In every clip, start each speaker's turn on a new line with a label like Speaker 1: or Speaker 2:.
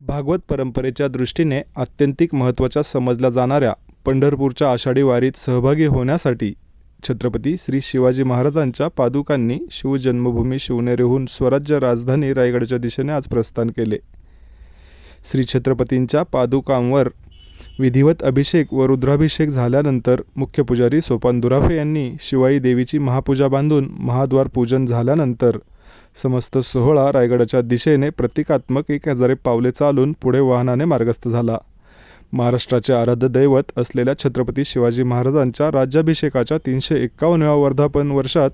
Speaker 1: भागवत परंपरेच्या दृष्टीने आत्यंतिक महत्त्वाच्या समजल्या जाणाऱ्या पंढरपूरच्या आषाढी वारीत सहभागी होण्यासाठी छत्रपती श्री शिवाजी महाराजांच्या पादुकांनी शिवजन्मभूमी शिवनेरीहून स्वराज्य राजधानी रायगडच्या दिशेने आज प्रस्थान केले. श्री छत्रपतींच्या पादुकांवर विधिवत अभिषेक व रुद्राभिषेक झाल्यानंतर मुख्य पुजारी सोपान दुराफे यांनी शिवाई देवीची महापूजा बांधून महाद्वार पूजन झाल्यानंतर समस्त सोहळा रायगडाच्या दिशेने प्रतिकात्मक एक हजारे पावले चालून पुढे वाहनाने मार्गस्थ झाला. महाराष्ट्राचे आराध्य दैवत असलेल्या छत्रपती शिवाजी महाराजांच्या राज्याभिषेकाच्या तीनशे एक्कावन्नव्या वर्धापन वर्षात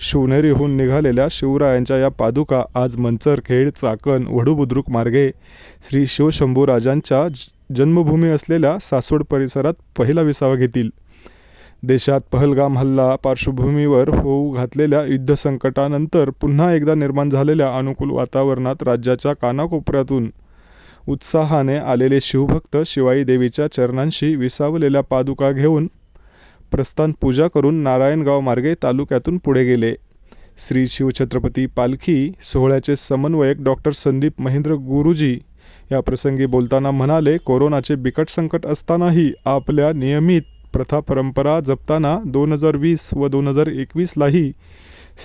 Speaker 1: शिवनेरीहून निघालेल्या शिवरायांच्या या पादुका आज मंचरखेड चाकण वडूबुद्रुक मार्गे श्री शिवशंभूराजांच्या ज- जन्मभूमी असलेल्या सासवड परिसरात पहिला विसावा घेतील. देशात पहलगाम हल्ला पार्श्वभूमीवर होऊ घातलेल्या युद्धसंकटानंतर पुन्हा एकदा निर्माण झालेल्या अनुकूल वातावरणात राज्याच्या कानाकोपऱ्यातून उत्साहाने आलेले शिवभक्त शिवाई देवीच्या चरणांशी विसावलेल्या पादुका घेऊन प्रस्थान पूजा करून नारायणगाव मार्गे तालुक्यातून पुढे गेले. श्री शिवछत्रपती पालखी सोहळ्याचे समन्वयक डॉक्टर संदीप महेंद्र गुरुजी या प्रसंगी बोलताना म्हणाले कोरोनाचे बिकट संकट असतानाही आपल्या नियमित प्रथा परंपरा जपताना दोन हजार वीस व दोन हजार एकवीसलाही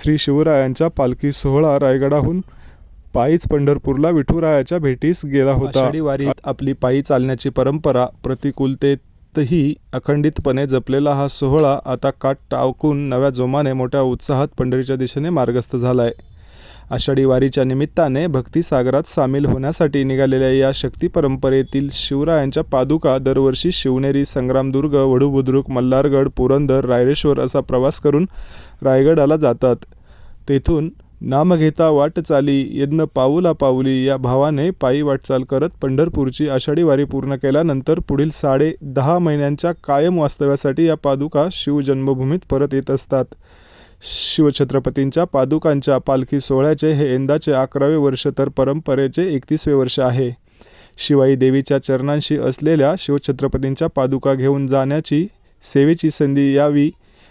Speaker 1: श्री शिवरायांच्या पालखी सोहळा रायगडाहून पायीच पंढरपूरला विठुरायाच्या भेटीस गेला होता. वारीत आपली पायी चालण्याची परंपरा प्रतिकूलतेतही अखंडितपणे जपलेला हा सोहळा आता काट टावकून नव्या जोमाने मोठ्या उत्साहात पंढरीच्या दिशेने मार्गस्थ झालाय. आषाढी वारीच्या निमित्ताने भक्तिसागरात सामील होण्यासाठी निघालेल्या या शक्ती परंपरेतील शिवरायांच्या पादुका दरवर्षी शिवनेरी संग्रामदुर्ग वढूबुद्रुक मल्हारगड पुरंदर रायरेश्वर असा प्रवास करून रायगडाला जातात. तेथून नाम घेता वाटचाली यज्ञ पाऊला पाऊली या भावाने पायी वाटचाल करत पंढरपूरची आषाढी वारी पूर्ण केल्यानंतर पुढील साडे दहा महिन्यांच्या कायम वास्तव्यासाठी या पादुका शिवजन्मभूमीत परत येत असतात. शिवछत्रपतींच्या पादुकांच्या पालखी सोहळ्याचे हे यंदाचे अकरावे वर्ष तर परंपरेचे एकतीसवे वर्ष आहे. शिवाई देवीच्या चरणांशी असलेल्या शिवछत्रपतींच्या पादुका घेऊन जाण्याची सेवेची संधी यावी.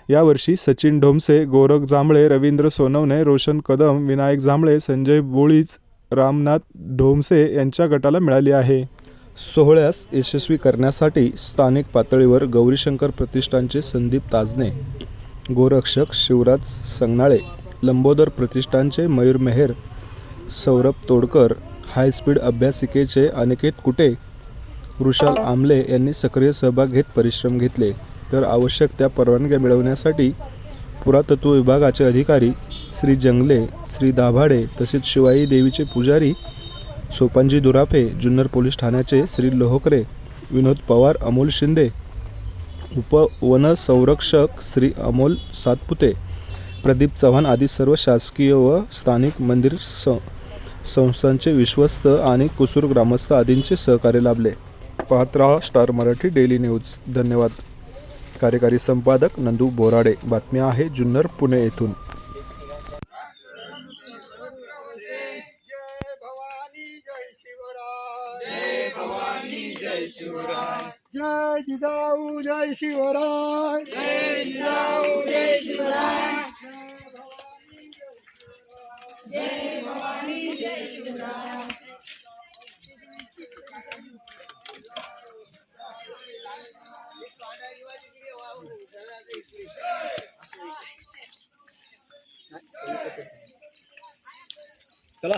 Speaker 1: यावर्षी सचिन ढोमसे गोरख जांभळे रवींद्र सोनवणे रोशन कदम विनायक जांभळे संजय बोळीच रामनाथ ढोमसे यांच्या गटाला मिळाली आहे. सोहळ्यास यशस्वी करण्यासाठी स्थानिक पातळीवर गौरीशंकर प्रतिष्ठानचे संदीप ताजने गोरक्षक शिवराज संगनाळे लंबोदर प्रतिष्ठानचे मयूर मेहेर सौरभ तोडकर हायस्पीड अभ्यासिकेचे अनिकेत कुटे वृषाल आमले यांनी सक्रिय सहभाग घेत परिश्रम घेतले. तर आवश्यक त्या परवानग्या मिळवण्यासाठी पुरातत्व विभागाचे अधिकारी श्री जंगले श्री दाभाडे तसेच शिवाई देवीचे पुजारी सोपानजी दुराफे जुन्नर पोलीस ठाण्याचे श्री लोहकरे विनोद पवार अमोल शिंदे उपवनसंरक्षक श्री अमोल सातपुते प्रदीप चव्हाण आदी सर्व शासकीय व स्थानिक मंदिर स संस्थांचे विश्वस्त आणि कुसूर ग्रामस्थ आदींचे सहकार्य लाभले. पाहत रहा स्टार मराठी डेली न्यूज. धन्यवाद. कार्यकारी संपादक नंदू बोराडे. बातम्या आहे जुन्नर पुणे येथून.
Speaker 2: जय शिवराय. जय जिजाऊ जय शिवराय. जय जिजाऊ जय शिवराय.
Speaker 3: चला.